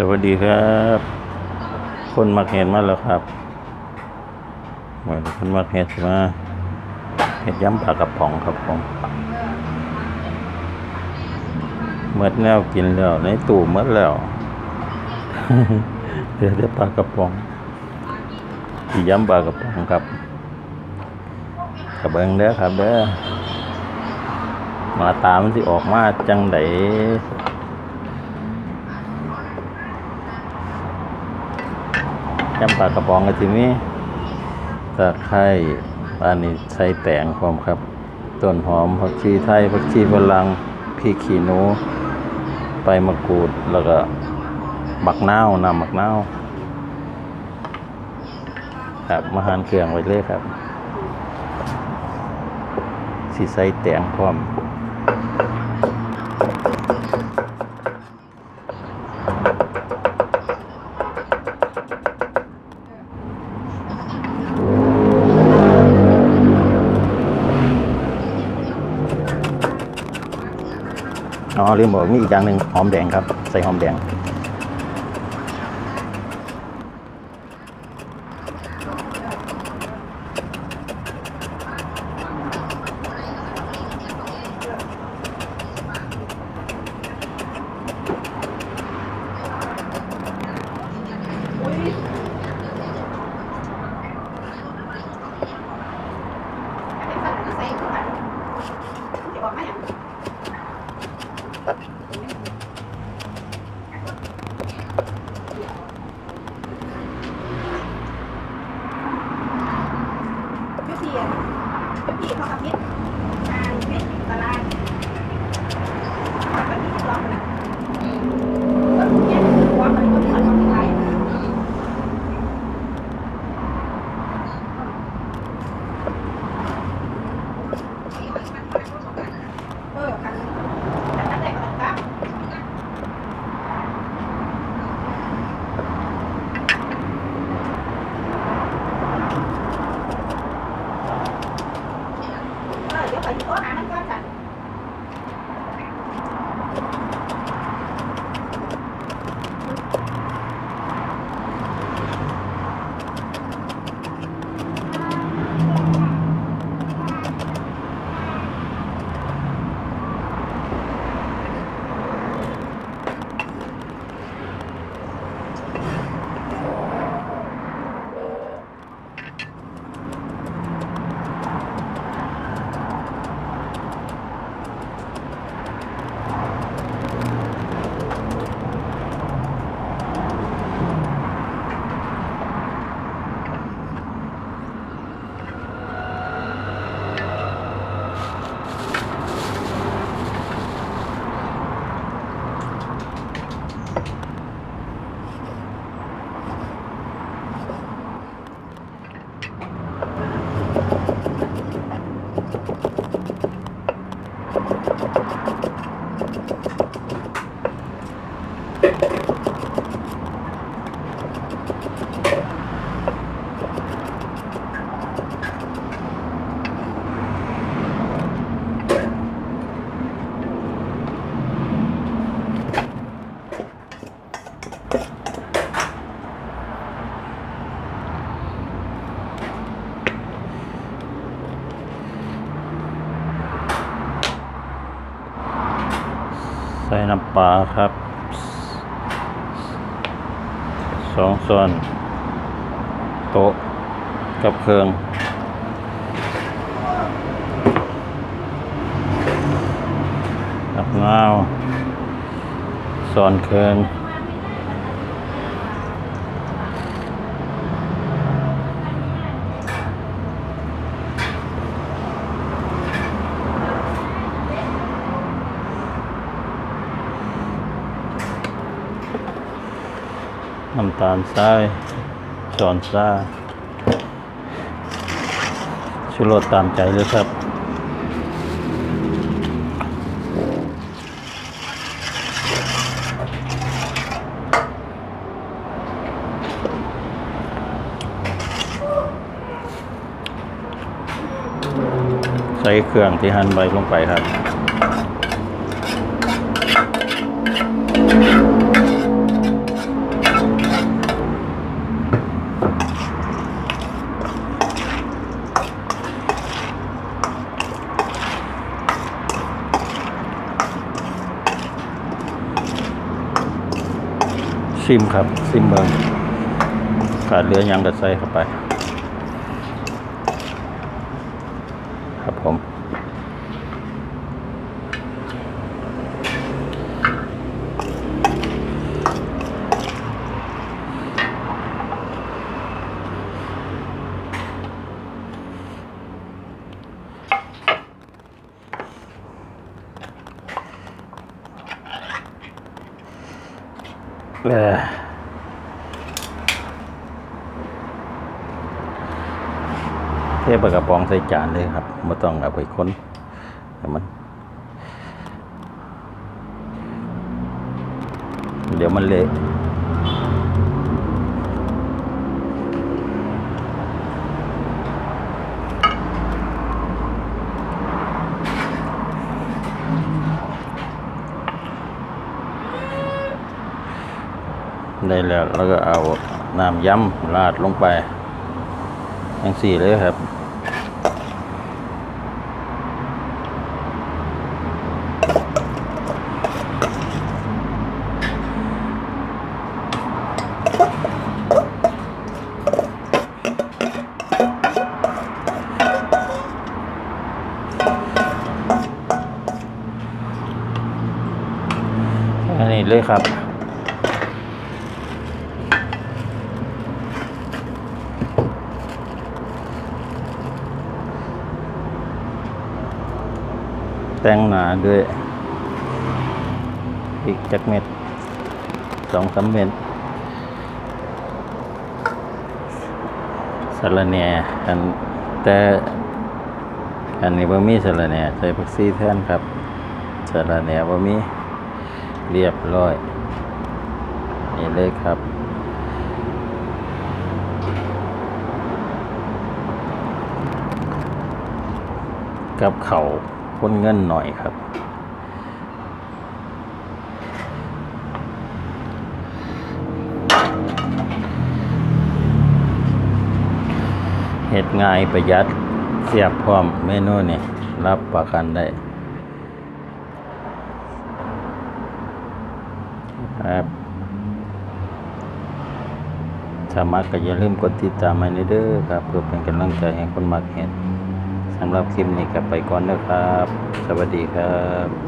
สวัสดีครับ คนมักเห็นมาแล้วครับเหมือนคนมักเห็ดมาเห็ดย้ำปลากระป๋องครับผมเมื่อแนวกินแล้วในตู้เมื่อแล้วเหลือแต่ปลากระป๋องที่ย้ำปลากระป๋องครับกระเบิงเด้อครับเด้อมาตามันที่ออกมาจังได ยำปลากระป๋องกันทีนี้ตะไคร้อันนี้ใส่แตงพร้อมครับต้นหอมผักชีไทยผักชีฝรั่งพริกขี้หนูใบมะกรูดแล้วก็บักนาวนำบักนาวครับมาหานเครื่องไว้เลยครับสีใส่แตงพร้อม อ๋อลืมบอกมีอีกอย่างหนึ่งหอมแดงครับ ใส่หอมแดงยุ touched. ใส่น้ำปลาครับสองส่วน โต๊ะกับเครื่องกับงาส่วนเครื่อง น้ำตาลทรายช้อนซ่าชูรสตามใจเลยครับใส่เครื่องที่หั่นใบลงไปครับ ซิมครับ ซิมเมืองขาดเหลือยังก็ใส่เข้าไป ครับผม เออเทปกระป๋องใส่จานเลยครับไม่ต้องเอาไปค้นมันเดี๋ยวมันเละ แล้ว แล้วก็เอาน้ำย้ำราดลงไปอย่างสี่เลยครับอันนี้เลยครับ แต่งหนาด้วย อีกจักเม็ดสองสามเม็ดสาระแหน่อันแต่อันนี้บ่มีสาระแหน่ใส่ผักซีแทนครับสาระแหน่บ่มีเรียบร้อย นี่เลยครับกับเขาว พ้นเงินหน่อยครับ เห็ดง่ายประหยัดเสียบพร้อมเมนูนี่รับประกันได้ครับถ้ามักก็อย่าลืมกดติดตามมาเด้อครับเพื่อเป็นกำลังใจให้คนมักเห็น สำหรับคลิปนี้ก็ไปก่อนนะครับ สวัสดีครับ